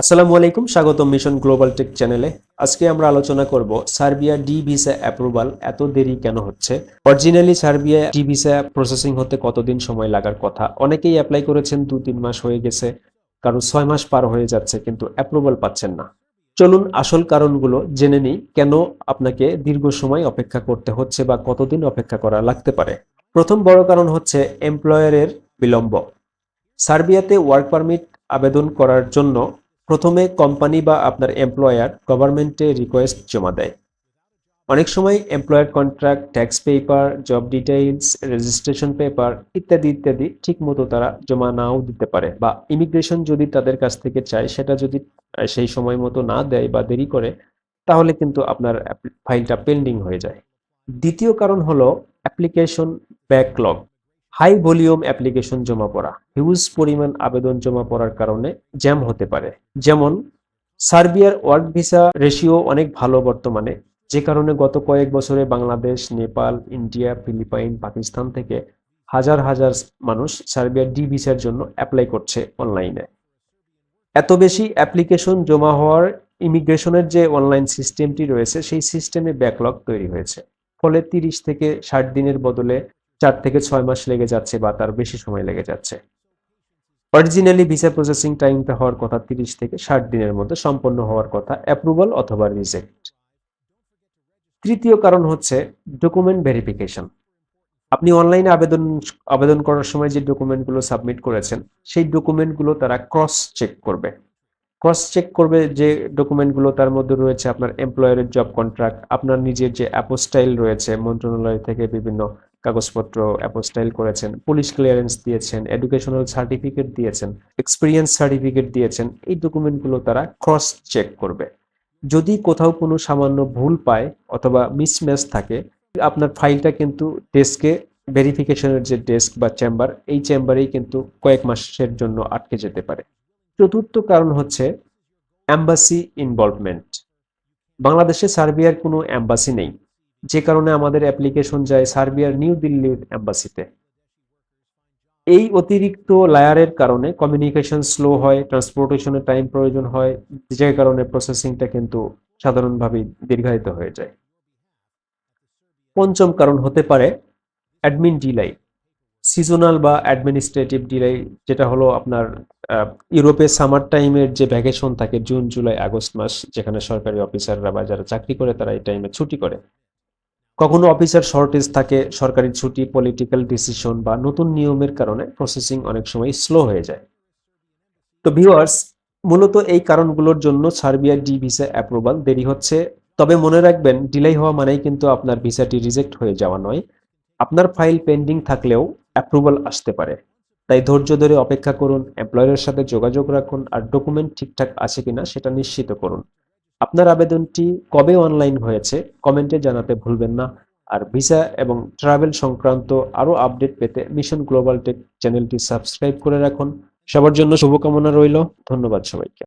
আসসালামু আলাইকুম স্বাগত মিশন গ্লোবাল টেক চ্যানেলে আজকে আমরা আলোচনা করব সার্বিয়া ডি ভিসা অ্যাপ্রুভাল এত দেরি কেন হচ্ছে? Originally Serbia D visa processing হতে কতদিন সময় লাগার কথা? অনেকেই অ্যাপ্লাই করেছেন, দু তিন মাস হয়ে গেছে কারণ ছয় মাস পার হয়ে যাচ্ছে, কিন্তু অ্যাপ্রুভাল পাচ্ছেন না। চলুন আসল কারণগুলো জেনে নিই, কেন আপনাকে দীর্ঘ সময় অপেক্ষা করতে হচ্ছে বা কতদিন অপেক্ষা করা লাগতে পারে। প্রথম বড় কারণ হচ্ছে এমপ্লয়ারের বিলম্ব। সার্বিয়াতে ওয়ার্ক পারমিট আবেদন করার জন্য প্রথমে কোম্পানি বা আপনার এমপ্লয়ার গভর্নমেন্টে রিকোয়েস্ট জমা দেয়। অনেক সময় employer contract tax paper job details registration paper ইত্যাদি ইত্যাদি ঠিক মতো তারা জমা নাও দিতে পারে বা ইমিগ্রেশন যদি তাদের কাছ থেকে চায়, সেটা যদি সেই সময় মতো না দেয় বা দেরি করে, তাহলে কিন্তু আপনার ফাইলটা পেন্ডিং হয়ে যায়। দ্বিতীয় কারণ হলো application backlog high volume application জমা পড়া। হিউজ পরিমাণ আবেদন জমা পড়ার কারণে জ্যাম হতে পারে। যেমন, সার্বিয়ার ওয়ার্ক ভিসা রেশিও অনেক ভালো বর্তমানে। যে কারণে গত কয়েক বছরে বাংলাদেশ, নেপাল, ইন্ডিয়া, ফিলিপাইন, পাকিস্তান থেকে হাজার হাজার মানুষ সার্বিয়ার ডি ভিসার জন্য অ্যাপ্লাই করছে অনলাইনে। এত বেশি অ্যাপ্লিকেশন জমা হওয়ার ইমিগ্রেশনের যে অনলাইন সিস্টেমটি রয়েছে, সেই সিস্টেমে ব্যাকলগ তৈরি হয়েছে। ফলে তিরিশ থেকে ষাট দিনের বদলে চার থেকে ছয় মাস লেগে যাচ্ছে বা তার বেশি সময় লেগে যাচ্ছে। অরিজিনালি ভিসা প্রসেসিং টাইমটা হওয়ার কথা তিরিশ থেকে ষাট দিনের মধ্যে সম্পন্ন হওয়ার কথা অ্যাপ্রুভাল অথবা রিজেক্ট তৃতীয় কারণ হচ্ছে ডকুমেন্ট ভেরিফিকেশন আপনি অনলাইনে আবেদন আবেদন করার সময় যে ডকুমেন্টগুলো সাবমিট করেছেন, সেই ডকুমেন্টগুলো তারা ক্রস চেক করবে। ক্রস চেক করবে যে ডকুমেন্টগুলো তার মধ্যে রয়েছে আপনার এমপ্লয়ারের জব কন্ট্রাক্ট আপনার নিজের যে অ্যাপোস্টাইল রয়েছে, মন্ত্রণালয় থেকে বিভিন্ন কাগজপত্র অ্যাপোস্টাইল করেছেন পুলিশ ক্লিয়ারেন্স দিয়েছেন এডুকেশনাল সার্টিফিকেট দিয়েছেন এক্সপিরিয়েন্স সার্টিফিকেট দিয়েছেন, এই ডকুমেন্টগুলো তারা ক্রস চেক করবে। যদি কোথাও কোনো সামান্য ভুল পায় অথবা মিসম্যাচ থাকে, আপনার ফাইলটা কিন্তু ডেস্কে ভেরিফিকেশনের যে ডেস্ক বা চেম্বার এই চেম্বারেই কিন্তু কয়েক মাসের জন্য আটকে যেতে পারে। চতুর্থ কারণ হচ্ছে অ্যাম্বাসি ইনভলভমেন্ট বাংলাদেশে সার্বিয়ার কোনো অ্যাম্বাসি নেই। যে কারণে আমাদের অ্যাপ্লিকেশন যায় সার্বিয়ার নিউ দিল্লির অ্যাম্বাসিতে এই অতিরিক্ত লায়ারের কারণে কমিউনিকেশন স্লো হয় ট্রান্সপোর্টেশনের টাইম প্রয়োজন হয়, যে কারণে প্রসেসিংটা কিন্তু সাধারণভাবেই দীর্ঘায়িত হয়ে যায়। পঞ্চম কারণ হতে পারে অ্যাডমিন ডিলাই সিজনাল বা অ্যাডমিনিস্ট্রেটিভ ডিলাই যেটা হলো আপনার ইউরোপে সামার টাইমের যে ভ্যাকেশন থাকে জুন জুলাই আগস্ট মাস, যেখানে সরকারি অফিসাররা বা যারা চাকরি করে, তারা এই টাইমে ছুটি করে। কখনো অফিসার শর্টেজ থাকে, সরকারি ছুটি পলিটিক্যাল ডিসিশন বা নতুন নিয়মের কারণে প্রসেসিং অনেক সময় স্লো হয়ে যায়। তো ভিউয়ার্স মূলত এই কারণগুলোর জন্য সার্বিয়ার ডি ভিসা অ্যাপ্রুভাল দেরি হচ্ছে। তবে মনে রাখবেন ডিলাই হওয়া মানেই কিন্তু আপনার ভিসাটি রিজেক্ট হয়ে যাওয়া নয়। আপনার ফাইল পেন্ডিং থাকলেও অ্যাপ্রুভাল আসতে পারে। তাই ধৈর্য ধরে অপেক্ষা করুন এমপ্লয়ারের সাথে যোগাযোগ রাখুন, আর ডকুমেন্ট ঠিকঠাক আছে কিনা সেটা নিশ্চিত করুন। আপনার আবেদনটি কবে অনলাইন হয়েছে, কমেন্টে জানাতে ভুলবেন না। আর ভিসা এবং ট্রাভেল সংক্রান্ত আরও আপডেট পেতে মিশন গ্লোবাল টেক চ্যানেলটি সাবস্ক্রাইব করে রাখুন। সবার জন্য শুভকামনা রইল। ধন্যবাদ সবাইকে।